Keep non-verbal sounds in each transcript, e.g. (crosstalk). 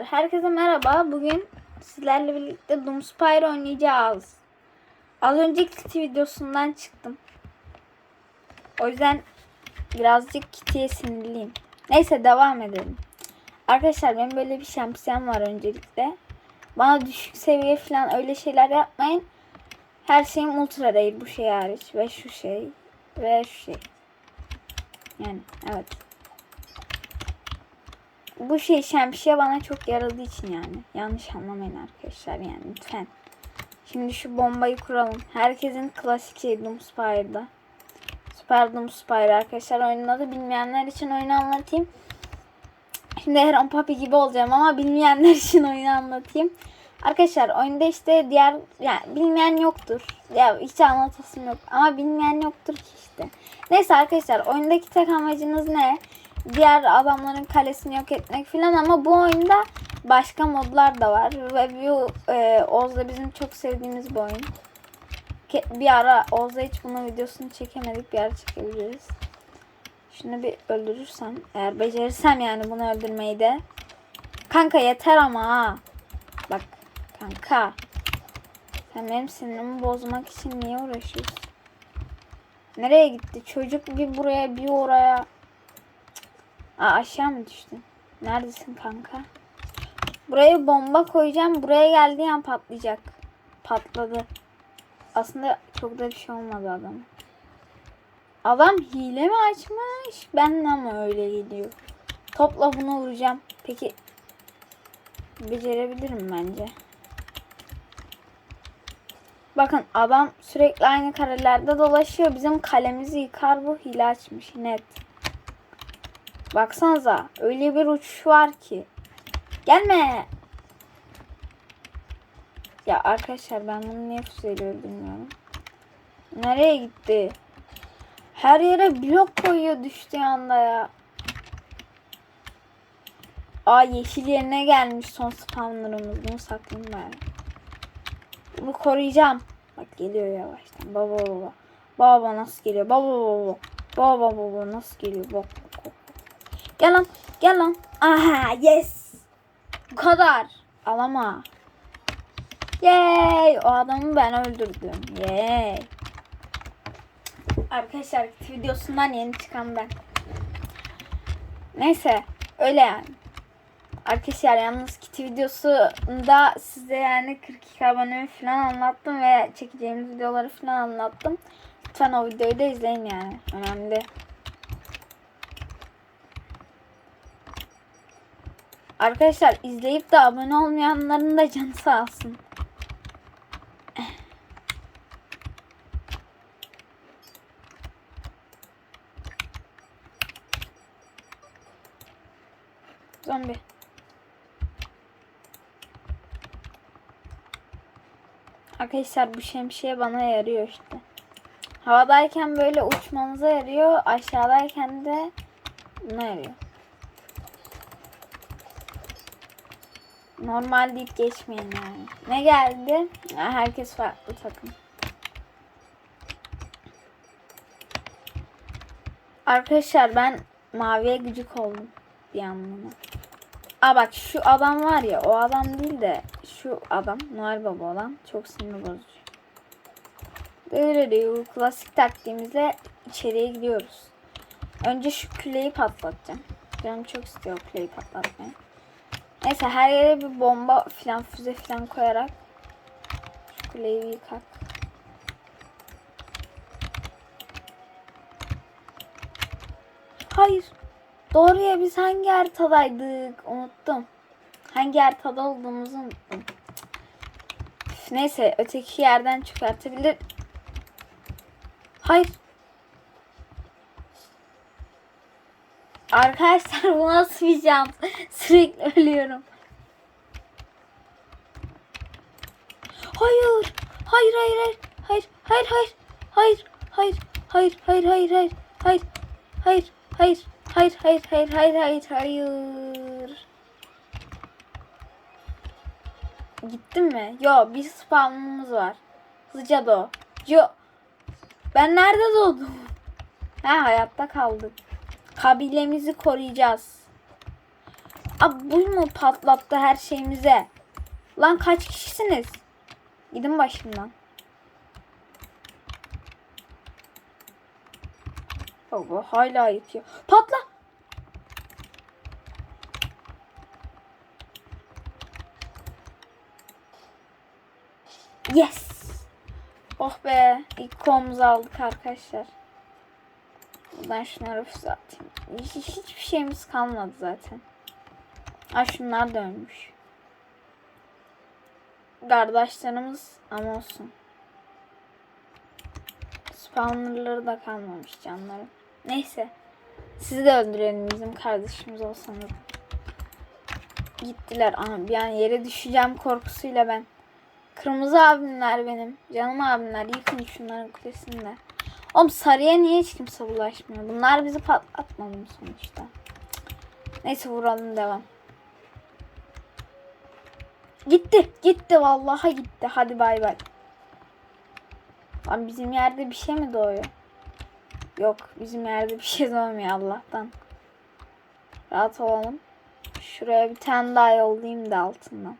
Herkese merhaba. Bugün sizlerle birlikte Doomspire oynayacağız. Az önceki Kitty videosundan çıktım. O yüzden birazcık Kitty'ye sinirliyim. Neyse devam edelim. Arkadaşlar benim böyle bir şemsiyem var öncelikle. Bana düşük seviye falan öyle şeyler yapmayın. Her şeyim ultra değil bu şey hariç. Ve şu şey. Ve şu şey. Yani evet bu şey şemsiye bana çok yaradığı için yani. Yanlış anlamayın arkadaşlar yani lütfen. Şimdi şu bombayı kuralım. Herkesin klasik şey Doomspire'da. Super Doomspire arkadaşlar oyunun adı bilmeyenler için oyunu anlatayım. Şimdi her an Papi gibi olacağım ama bilmeyenler (laughs) için oyunu anlatayım. Arkadaşlar oyunda işte diğer yani bilmeyen yoktur. Ya hiç anlatasım yok ama bilmeyen yoktur ki işte. Neyse arkadaşlar oyundaki tek amacınız ne? Diğer adamların kalesini yok etmek filan ama bu oyunda başka modlar da var ve bu e, Oz'da bizim çok sevdiğimiz bir oyun. Bir ara Oz'da hiç bunun videosunu çekemedik bir ara çekebiliriz. Şunu bir öldürürsem eğer becerirsem yani bunu öldürmeyi de. Kanka yeter ama ha. Bak kanka. Sen benim sinirimi bozmak için niye uğraşıyorsun? Nereye gitti? Çocuk bir buraya bir oraya. Aa, aşağı mı düştün? Neredesin kanka? Buraya bomba koyacağım. Buraya geldiği an patlayacak. Patladı. Aslında çok da bir şey olmadı adam. Adam hile mi açmış? Ben ama öyle geliyor. Topla bunu vuracağım. Peki becerebilirim bence. Bakın adam sürekli aynı karelerde dolaşıyor. Bizim kalemizi yıkar bu hile açmış net. Baksanıza öyle bir uçuş var ki. Gelme. Ya arkadaşlar ben bunu niye füzeyle bilmiyorum. Nereye gitti? Her yere blok koyuyor düştüğü anda ya. Aa yeşil yerine gelmiş son spawnerımız. Bunu saklayayım ben. Bunu koruyacağım. Bak geliyor yavaştan. Baba baba. Baba nasıl geliyor? Baba baba. Baba baba nasıl geliyor? Bak. Gel lan. Gel lan. Aha yes. Bu kadar. Alama. Yay. O adamı ben öldürdüm. Yay. Arkadaşlar videosundan yeni çıkan ben. Neyse. Öyle yani. Arkadaşlar yalnız Kitty videosunda size yani 42 abone falan anlattım ve çekeceğimiz videoları falan anlattım. Lütfen o videoyu da izleyin yani. Önemli. Arkadaşlar izleyip de abone olmayanların da canı sağ olsun. Zombi. Arkadaşlar bu şemsiye bana yarıyor işte. Havadayken böyle uçmanıza yarıyor. Aşağıdayken de buna yarıyor. Normal deyip geçmeyin yani. Ne geldi? Herkes farklı takım. Arkadaşlar ben maviye gıcık oldum bir anlamda. Aa bak şu adam var ya o adam değil de şu adam Noel Baba olan çok sinir bozucu. Böyle klasik taktiğimizle içeriye gidiyoruz. Önce şu küleyi patlatacağım. Canım çok istiyor küleyi patlatmayı. Neyse her yere bir bomba filan füze filan koyarak şu kuleyi yıkak. Hayır. Doğru ya biz hangi haritadaydık? Unuttum. Hangi haritada olduğumuzu unuttum. Neyse öteki yerden çıkartabilir. Hayır. Arkadaşlar bu nasıl bir jump? Sürekli ölüyorum. Hayır. Hayır hayır hayır. Hayır hayır hayır. Hayır hayır hayır hayır hayır hayır. Hayır. Hayır hayır hayır hayır hayır hayır hayır hayır. Gittin mi? Yo bir spawnımız var. Hızlıca doğ. Yo. Ben nerede doğdum? (laughs) Ha hayatta kaldık. Kabilemizi koruyacağız. Abi bu mu patlattı her şeyimize? Lan kaç kişisiniz? Gidin başımdan. Baba hala yetiyor. Patla. Yes. Oh be. İlk kolumuzu aldık arkadaşlar. Buradan şunları atayım. Hiç, hiçbir şeyimiz kalmadı zaten. Ha şunlar da. Kardeşlerimiz ama olsun. Spawnerları da kalmamış canlarım. Neyse. Sizi de öldürelim bizim kardeşimiz olsanız. Gittiler. Aha, bir an yere düşeceğim korkusuyla ben. Kırmızı abimler benim. Canım abimler. Yıkın şunların kulesini de. Oğlum sarıya niye hiç kimse bulaşmıyor? Bunlar bizi patlatmadı mı sonuçta? Neyse vuralım devam. Gitti. Gitti. Vallahi gitti. Hadi bay bay. Lan bizim yerde bir şey mi doğuyor? Yok. Bizim yerde bir şey doğmuyor Allah'tan. Rahat olalım. Şuraya bir tane daha yollayayım da altından.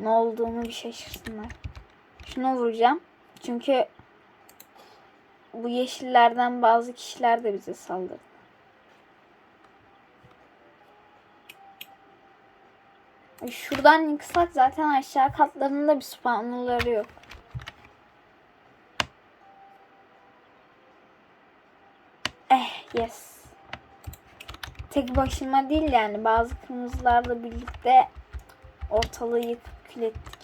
Ne olduğunu bir şaşırsınlar. Şunu vuracağım. Çünkü bu yeşillerden bazı kişiler de bize saldırdı. Şuradan yıksak zaten aşağı katlarında bir spawnerları yok. Eh yes. Tek başıma değil yani bazı kırmızılarla birlikte ortalığı yıkıp kül ettik.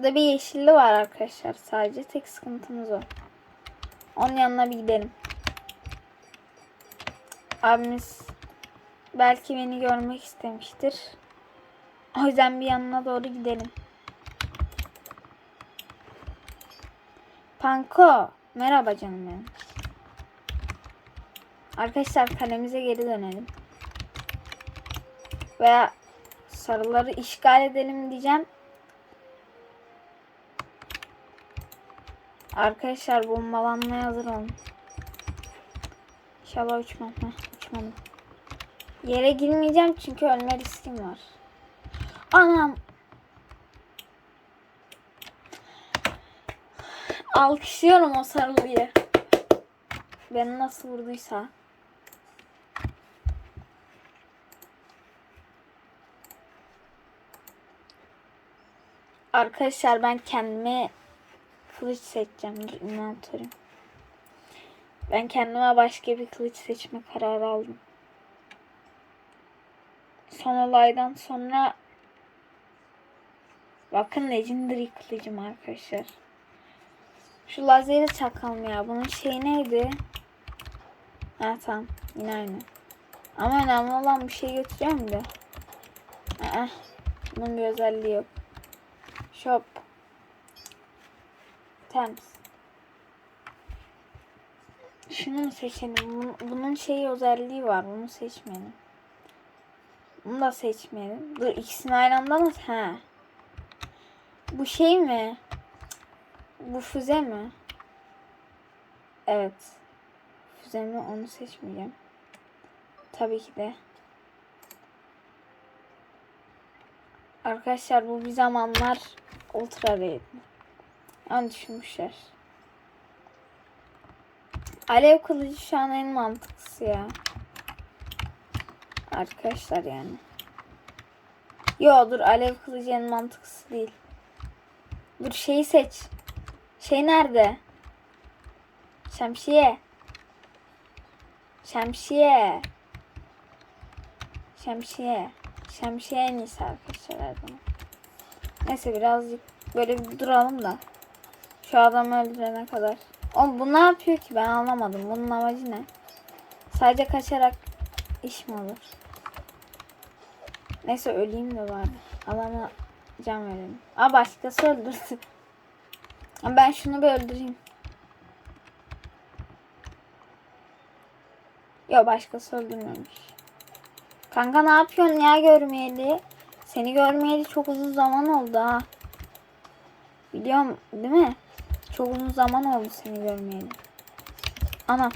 Şurada bir yeşilli var arkadaşlar sadece. Tek sıkıntımız o. Onun yanına bir gidelim. Abimiz belki beni görmek istemiştir. O yüzden bir yanına doğru gidelim. Panko. Merhaba canım benim. Arkadaşlar kalemize geri dönelim. Veya sarıları işgal edelim diyeceğim. Arkadaşlar bombalanmaya hazır olun. İnşallah uçmam. Heh, uçmadım. Yere girmeyeceğim çünkü ölme riskim var. Anam. Alkışlıyorum o sarılıyı. Beni nasıl vurduysa. Arkadaşlar ben kendime kılıç seçeceğim. Dur, inventörüm. Ben kendime başka bir kılıç seçme kararı aldım. Son olaydan sonra bakın Legendary kılıcım arkadaşlar. Şu lazeri çakalım ya. Bunun şeyi neydi? Ha tamam. Yine aynı. Ama önemli olan bir şey götürüyorum da. Aa, bunun bir özelliği yok. Shop. Thames. Şunu mu seçelim? Bunun, şeyi özelliği var. Bunu seçmeyelim. Bunu da seçmeyelim. Dur ikisini aynı anda mı? Ha. Bu şey mi? Bu füze mi? Evet. Füze mi? Onu seçmeyeceğim. Tabii ki de. Arkadaşlar bu bir zamanlar ultra raid. Yani düşünmüşler. Alev kılıcı şu an en mantıklısı ya. Arkadaşlar yani. Yo dur alev kılıcı en mantıklısı değil. Dur şeyi seç. Şey nerede? Şemsiye. Şemsiye. Şemsiye. Şemsiye en iyisi arkadaşlar. Neyse birazcık böyle bir duralım da. Şu adamı öldürene kadar. Oğlum bu ne yapıyor ki ben anlamadım. Bunun amacı ne? Sadece kaçarak iş mi olur? Neyse öleyim de bari. Adama can verelim. Aa başkası öldürsün. Ben şunu bir öldüreyim. Yok başkası öldürmemiş. Kanka ne yapıyorsun ya görmeyeli? Seni görmeyeli çok uzun zaman oldu ha. Biliyorum değil mi? Çok uzun zaman oldu seni görmeyeli. Ana.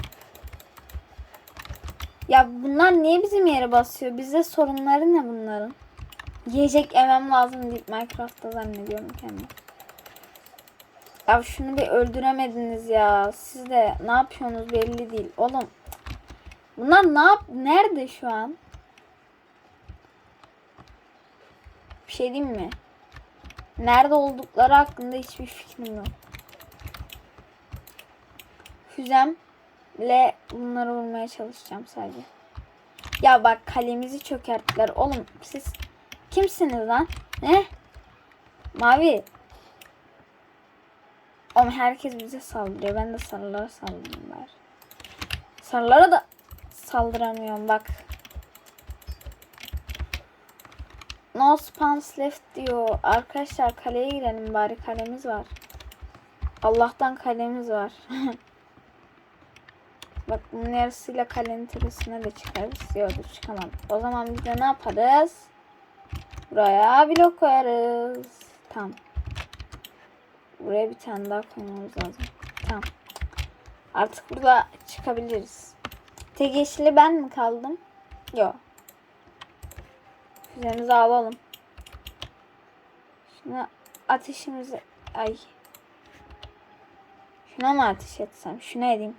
Ya bunlar niye bizim yere basıyor? Bize sorunları ne bunların? Yiyecek yemem lazım deyip Minecraft'ta zannediyorum kendimi. Ya şunu bir öldüremediniz ya. Siz de ne yapıyorsunuz belli değil. Oğlum bunlar ne yap nerede şu an? Bir şey diyeyim mi? Nerede oldukları hakkında hiçbir fikrim yok. Füzemle bunları vurmaya çalışacağım sadece. Ya bak kalemizi çökerttiler. Oğlum siz kimsiniz lan? Ne? Mavi. Oğlum herkes bize saldırıyor. Ben de sarılara saldırayım bari. Sarılara da saldıramıyorum bak. No spawns left diyor. Arkadaşlar kaleye girelim bari kalemiz var. Allah'tan kalemiz var. (laughs) Bak bunun yarısıyla kalenin tepesine de çıkarız. Yok çıkamam. O zaman biz de ne yaparız? Buraya blok koyarız. Tamam. Buraya bir tane daha koymamız lazım. Tamam. Artık burada çıkabiliriz. Tek yeşili ben mi kaldım? Yok. Füzemizi alalım. Şuna ateşimizi... Ay. Şuna mı ateş etsem? Şuna edeyim.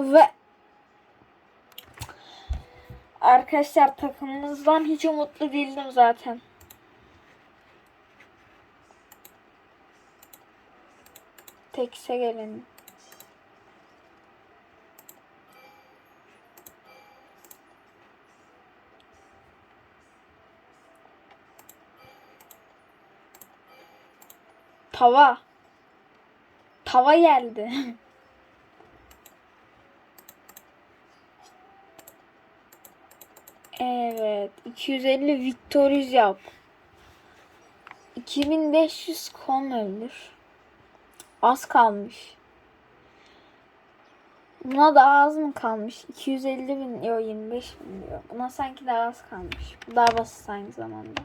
Ve Arkadaşlar takımımızdan hiç umutlu değildim zaten. Tekse gelin. Tava. Tava geldi. (laughs) Evet. 250 Victorious yap. 2500 kom öldür. Az kalmış. Buna daha az mı kalmış? 250 bin, yok 25 bin diyor. Buna sanki daha az kalmış. Bu daha basit aynı zamanda.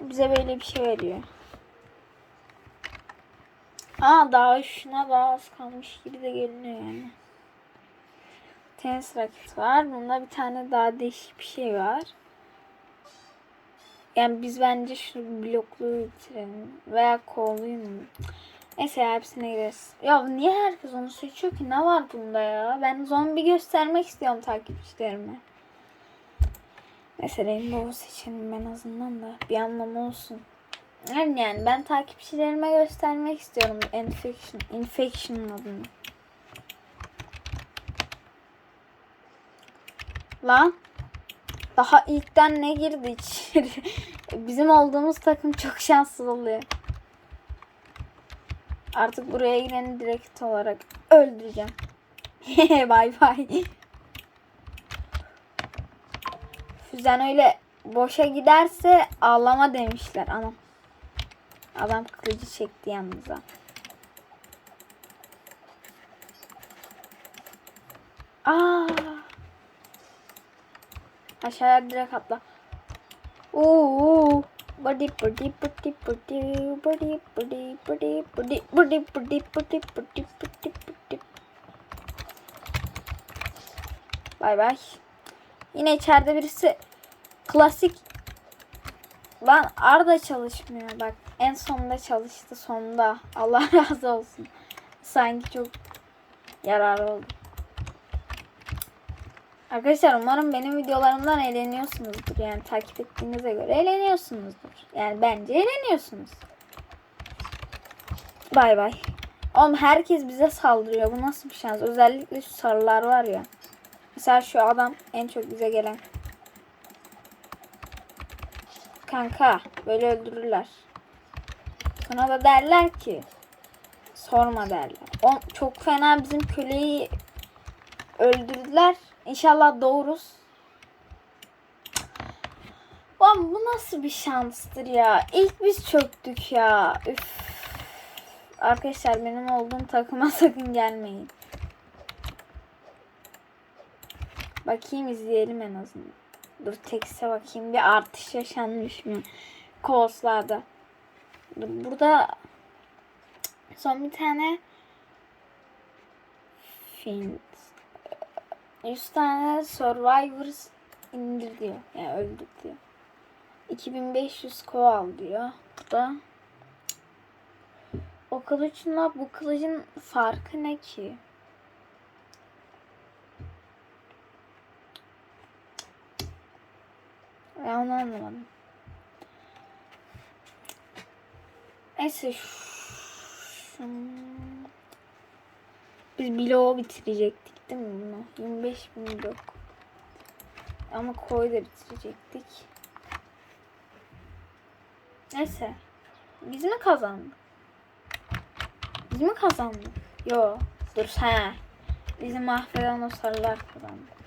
Bize böyle bir şey veriyor. Aa daha şuna daha az kalmış gibi de görünüyor yani. Tenis raketi var. Bunda bir tane daha değişik bir şey var. Yani biz bence şu blokluyu bitirelim. Veya kovlayayım mı? Neyse ya hepsine gireriz. Ya niye herkes onu seçiyor ki? Ne var bunda ya? Ben zombi göstermek istiyorum takipçilerime. Neyse Rainbow'u seçelim en azından da. Bir anlamı olsun. Yani, yani ben takipçilerime göstermek istiyorum Infection, Infection'ın adını. Lan. Daha ilkten ne girdi içeri? (laughs) Bizim olduğumuz takım çok şanssız oluyor. Artık buraya gireni direkt olarak öldüreceğim. (laughs) bay bay. Füzen öyle boşa giderse ağlama demişler anam. Adam kılıcı çekti yanımıza. Aa. Aşağıya direkt atla. Oo. Body body body body body body body body body body body body body body Bay bay. Yine içeride birisi klasik Lan Arda çalışmıyor bak. En sonunda çalıştı sonunda. Allah razı olsun. Sanki çok yararlı oldu. Arkadaşlar umarım benim videolarımdan eğleniyorsunuzdur. Yani takip ettiğinize göre eğleniyorsunuzdur. Yani bence eğleniyorsunuz. Bay bay. Oğlum herkes bize saldırıyor. Bu nasıl bir şans? Özellikle şu sarılar var ya. Mesela şu adam en çok bize gelen. Kanka böyle öldürürler. Sonra da derler ki sorma derler. O, çok fena bizim köleyi öldürdüler. İnşallah doğuruz. Lan bu nasıl bir şanstır ya? İlk biz çöktük ya. Üf. Arkadaşlar benim olduğum takıma (laughs) sakın gelmeyin. Bakayım izleyelim en azından. Dur tekste bakayım bir artış yaşanmış mı? Kovoslarda. Burada son bir tane Fint. 100 tane Survivors indir diyor. Yani öldür diyor. 2500 kova al diyor. Bu da o kılıçla bu kılıcın farkı ne ki? Ben onu anlamadım. Neyse şu... Biz bloğu bitirecektik değil mi bunu? 25 bin blok. Ama koyu da bitirecektik. Neyse. Biz mi kazandık? Biz mi kazandık? Yo. Dur he. Bizi mahveden o sarılar kazandı.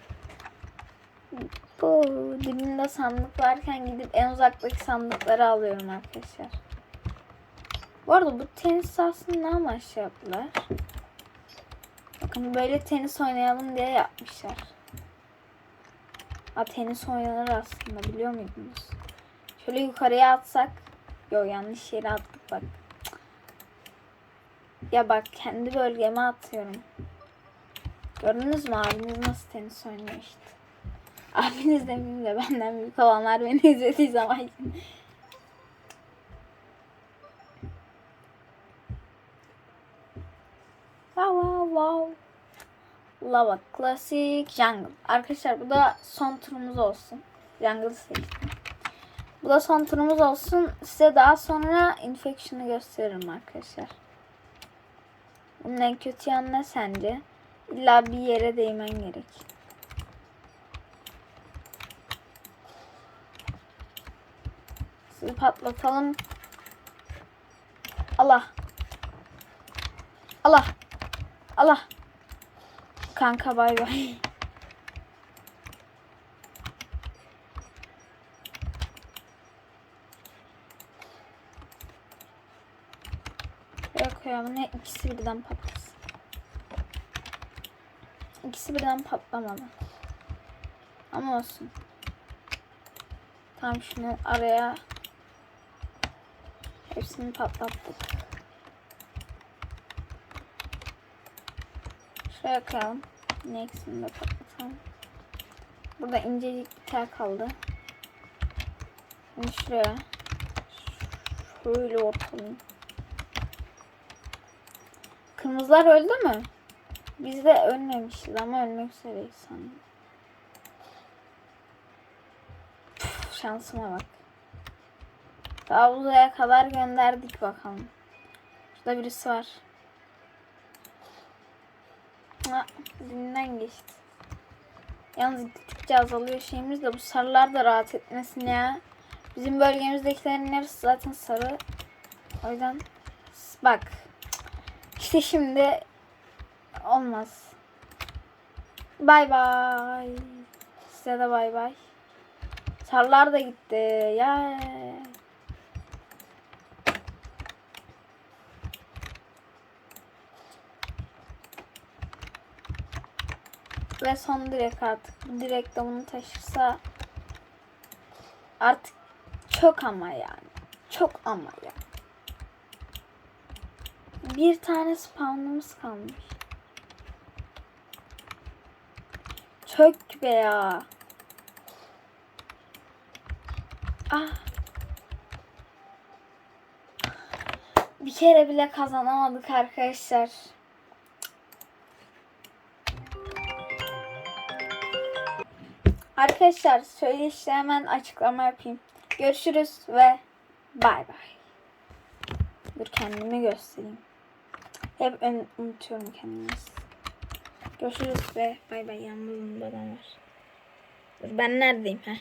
Bu dibinde sandık varken gidip en uzaktaki sandıkları alıyorum arkadaşlar. Bu arada bu tenis sahasını ne amaçlı yaptılar? Bakın böyle tenis oynayalım diye yapmışlar. Ha tenis oynanır aslında biliyor muydunuz? Şöyle yukarıya atsak. Yok yanlış yere attık bak. Ya bak kendi bölgeme atıyorum. Gördünüz mü abiniz nasıl tenis oynuyor işte. (laughs) Abiniz demeyeyim de benden büyük olanlar beni izlediği zaman Wow wow wow. Lava Classic Jungle. Arkadaşlar bu da son turumuz olsun. Jungle seçtim. Bu da son turumuz olsun. Size daha sonra Infection'ı gösteririm arkadaşlar. Bunun en kötü yanı ne sence? İlla bir yere değmen gerek. Sizi patlatalım. Allah. Allah. Allah. Kanka bay bay. Yok ya ne ikisi birden patlasın. İkisi birden patlamadı. Ama olsun. Tam şunu araya hepsini patlattık. Koyalım. Yine ikisini de patlatalım. Burada incecik bir tel kaldı. Şimdi şuraya şöyle ortalayayım. Kırmızılar öldü mü? Biz de ölmemişiz ama ölmek üzereyiz sanırım. Püf, şansıma bak. Daha uzaya kadar gönderdik bakalım. Şurada birisi var. Ha, dibinden geçti. Yalnız gittikçe azalıyor şeyimiz de bu sarılar da rahat etmesin ya. Bizim bölgemizdekilerin hepsi zaten sarı. O yüzden bak. İşte şimdi olmaz. Bay bay. Size de bay bay. Sarılar da gitti. Ya. Ve son direk artık. Bu direk de bunu taşırsa artık çok ama yani. Çok ama yani. Bir tane spawnımız kalmış. Çök be ya. Ah. Bir kere bile kazanamadık arkadaşlar. Arkadaşlar söyleşte hemen açıklama yapayım. Görüşürüz ve bay bay. Dur kendimi göstereyim. Hep unutuyorum kendimi. Görüşürüz ve bay bay. Babam var. Dur ben neredeyim ha?